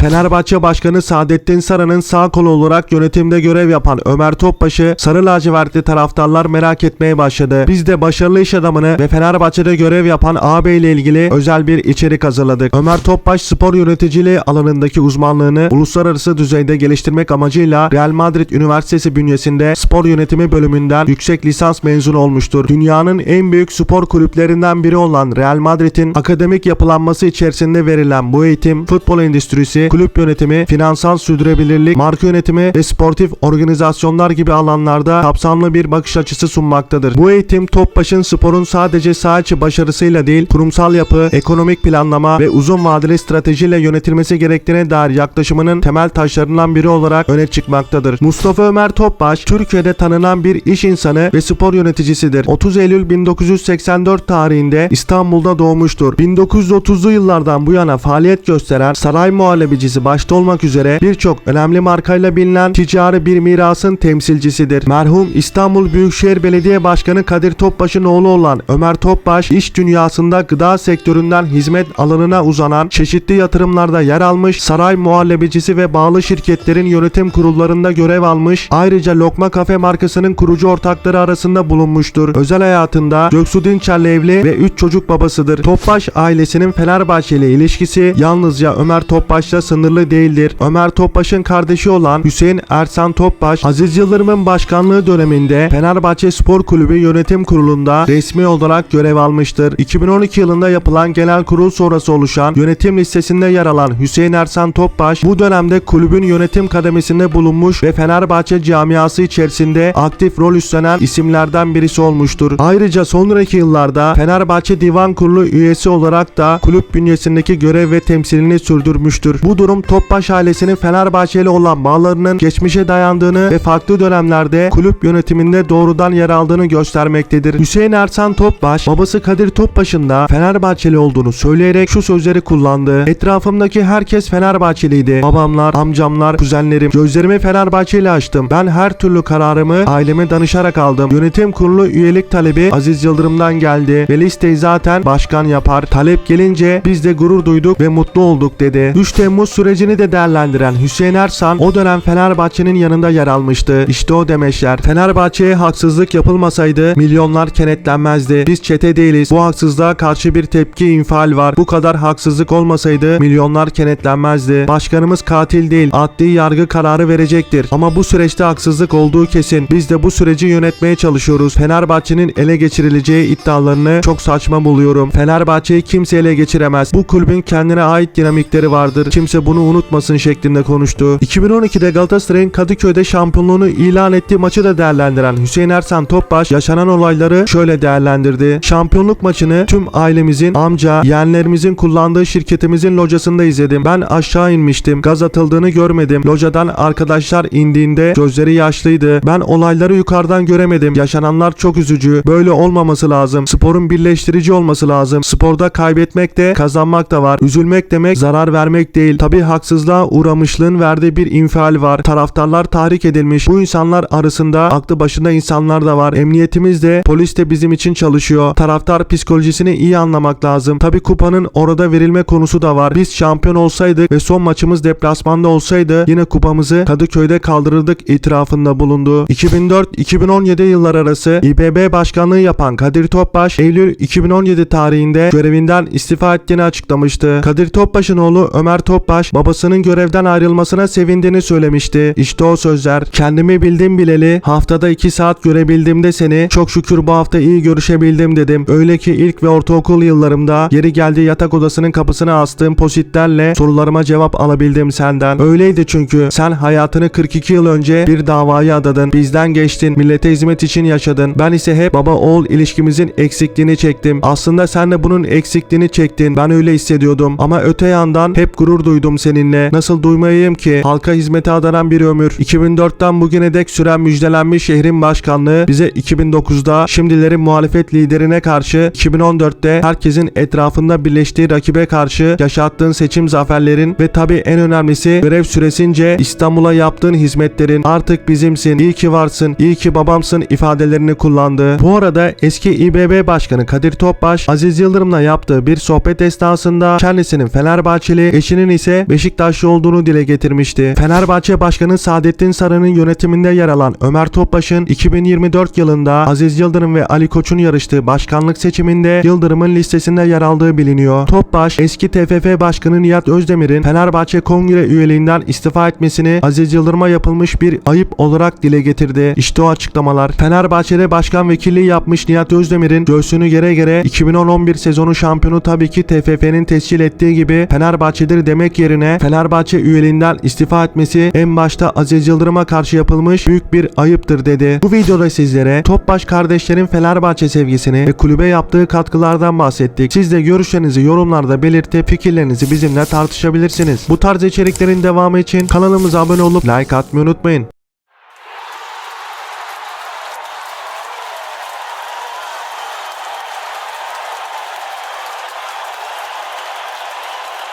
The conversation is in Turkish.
Fenerbahçe Başkanı Saadettin Saran'ın sağ kolu olarak yönetimde görev yapan Ömer Topbaş'ı sarı lacivertli taraftarlar merak etmeye başladı. Biz de başarılı iş adamını ve Fenerbahçe'de görev yapan ağabey ile ilgili özel bir içerik hazırladık. Ömer Topbaş spor yöneticiliği alanındaki uzmanlığını uluslararası düzeyde geliştirmek amacıyla Real Madrid Üniversitesi bünyesinde spor yönetimi bölümünden yüksek lisans mezunu olmuştur. Dünyanın en büyük spor kulüplerinden biri olan Real Madrid'in akademik yapılanması içerisinde verilen bu eğitim futbol endüstrisi, kulüp yönetimi, finansal sürdürülebilirlik, marka yönetimi ve sportif organizasyonlar gibi alanlarda kapsamlı bir bakış açısı sunmaktadır. Bu eğitim Topbaş'ın sporun sadece saha başarısıyla değil, kurumsal yapı, ekonomik planlama ve uzun vadeli stratejiyle yönetilmesi gerektiğine dair yaklaşımının temel taşlarından biri olarak öne çıkmaktadır. Mustafa Ömer Topbaş, Türkiye'de tanınan bir iş insanı ve spor yöneticisidir. 30 Eylül 1984 tarihinde İstanbul'da doğmuştur. 1930'lu yıllardan bu yana faaliyet gösteren saray muhallebicisi başta olmak üzere birçok önemli markayla bilinen ticari bir mirasın temsilcisidir. Merhum İstanbul Büyükşehir Belediye Başkanı Kadir Topbaş'ın oğlu olan Ömer Topbaş, iş dünyasında gıda sektöründen hizmet alanına uzanan çeşitli yatırımlarda yer almış, saray muhallebicisi ve bağlı şirketlerin yönetim kurullarında görev almış, ayrıca Lokma Kafe markasının kurucu ortakları arasında bulunmuştur. Özel hayatında Göksu Dinçer'le evli ve 3 çocuk babasıdır. Topbaş ailesinin Fenerbahçe ile ilişkisi yalnızca Ömer Topbaş'la sınırlı değildir. Ömer Topbaş'ın kardeşi olan Hüseyin Ersan Topbaş, Aziz Yıldırım'ın başkanlığı döneminde Fenerbahçe Spor Kulübü Yönetim Kurulu'nda resmi olarak görev almıştır. 2012 yılında yapılan genel kurul sonrası oluşan yönetim listesinde yer alan Hüseyin Ersan Topbaş, bu dönemde kulübün yönetim kademesinde bulunmuş ve Fenerbahçe camiası içerisinde aktif rol üstlenen isimlerden birisi olmuştur. Ayrıca sonraki yıllarda Fenerbahçe Divan Kurulu üyesi olarak da kulüp bünyesindeki görev ve temsilini sürdürmüştür. Bu durum Topbaş ailesinin Fenerbahçe ile olan bağlarının geçmişe dayandığını ve farklı dönemlerde kulüp yönetiminde doğrudan yer aldığını göstermektedir. Hüseyin Ersan Topbaş, babası Kadir Topbaş'ın da Fenerbahçeli olduğunu söyleyerek şu sözleri kullandı. Etrafımdaki herkes Fenerbahçeliydi. Babamlar, amcamlar, kuzenlerim. Gözlerimi Fenerbahçe ile açtım. Ben her türlü kararımı aileme danışarak aldım. Yönetim kurulu üyelik talebi Aziz Yıldırım'dan geldi ve listeyi zaten başkan yapar. Talep gelince biz de gurur duyduk ve mutlu olduk dedi. 3 Temmuz sürecini de değerlendiren Hüseyin Ersan o dönem Fenerbahçe'nin yanında yer almıştı. İşte o demeçler. Fenerbahçe'ye haksızlık yapılmasaydı milyonlar kenetlenmezdi. Biz çete değiliz. Bu haksızlığa karşı bir tepki infial var. Bu kadar haksızlık olmasaydı milyonlar kenetlenmezdi. Başkanımız katil değil. Adli yargı kararı verecektir. Ama bu süreçte haksızlık olduğu kesin. Biz de bu süreci yönetmeye çalışıyoruz. Fenerbahçe'nin ele geçirileceği iddialarını çok saçma buluyorum. Fenerbahçe'yi kimse ele geçiremez. Bu kulübün kendine ait dinamikleri vardır. Kimse bunu unutmasın şeklinde konuştu. 2012'de Galatasaray'ın Kadıköy'de şampiyonluğunu ilan ettiği maçı da değerlendiren Hüseyin Ersan Topbaş yaşanan olayları şöyle değerlendirdi. Şampiyonluk maçını tüm ailemizin, amca, yeğenlerimizin kullandığı şirketimizin locasında izledim. Ben aşağı inmiştim. Gaz atıldığını görmedim. Locadan arkadaşlar indiğinde gözleri yaşlıydı. Ben olayları yukarıdan göremedim. Yaşananlar çok üzücü. Böyle olmaması lazım. Sporun birleştirici olması lazım. Sporda kaybetmek de kazanmak da var. Üzülmek demek zarar vermek değil. Tabi haksızlığa uğramışlığın verdiği bir infial var. Taraftarlar tahrik edilmiş. Bu insanlar arasında aklı başında insanlar da var. Emniyetimiz de polis de bizim için çalışıyor. Taraftar psikolojisini iyi anlamak lazım. Tabi kupanın orada verilme konusu da var. Biz şampiyon olsaydık ve son maçımız deplasmanda olsaydı yine kupamızı Kadıköy'de kaldırırdık itirafında bulundu. 2004-2017 yıllar arası İBB başkanlığı yapan Kadir Topbaş Eylül 2017 tarihinde görevinden istifa ettiğini açıklamıştı. Kadir Topbaş'ın oğlu Ömer Topbaş babasının görevden ayrılmasına sevindiğini söylemişti. İşte o sözler. Kendimi bildim bileli haftada 2 saat görebildiğimde seni çok şükür bu hafta iyi görüşebildim dedim. Öyle ki ilk ve ortaokul yıllarımda yeri geldi yatak odasının kapısına astığım positlerle sorularıma cevap alabildim senden. Öyleydi çünkü sen hayatını 42 yıl önce bir davaya adadın. Bizden geçtin. Millete hizmet için yaşadın. Ben ise hep baba oğul ilişkimizin eksikliğini çektim. Aslında sen de bunun eksikliğini çektin. Ben öyle hissediyordum. Ama öte yandan hep gurur duydum seninle. Nasıl duymayayım ki? Halka hizmete adanan bir ömür. 2004'ten bugüne dek süren müjdelenmiş şehrin başkanlığı bize 2009'da şimdilerin muhalefet liderine karşı 2014'te herkesin etrafında birleştiği rakibe karşı yaşattığın seçim zaferlerin ve tabi en önemlisi görev süresince İstanbul'a yaptığın hizmetlerin artık bizimsin, iyi ki varsın, iyi ki babamsın ifadelerini kullandı. Bu arada eski İBB Başkanı Kadir Topbaş, Aziz Yıldırım'la yaptığı bir sohbet esnasında kendisinin Fenerbahçeli, eşinin ise ise Beşiktaşlı olduğunu dile getirmişti. Fenerbahçe Başkanı Saadettin Saran'ın yönetiminde yer alan Ömer Topbaş'ın 2024 yılında Aziz Yıldırım ve Ali Koç'un yarıştığı başkanlık seçiminde Yıldırım'ın listesinde yer aldığı biliniyor. Topbaş eski TFF Başkanı Nihat Özdemir'in Fenerbahçe Kongre üyeliğinden istifa etmesini Aziz Yıldırım'a yapılmış bir ayıp olarak dile getirdi. İşte o açıklamalar. Fenerbahçe'de başkan vekilliği yapmış Nihat Özdemir'in göğsünü gere gere 2010-11 sezonu şampiyonu tabii ki TFF'nin tescil ettiği gibi Fenerbahçe'dir demek yerine Fenerbahçe üyeliğinden istifa etmesi en başta Aziz Yıldırım'a karşı yapılmış büyük bir ayıptır dedi. Bu videoda sizlere Topbaş kardeşlerin Fenerbahçe sevgisini ve kulübe yaptığı katkılardan bahsettik. Siz de görüşlerinizi yorumlarda belirtip fikirlerinizi bizimle tartışabilirsiniz. Bu tarz içeriklerin devamı için kanalımıza abone olup like atmayı unutmayın.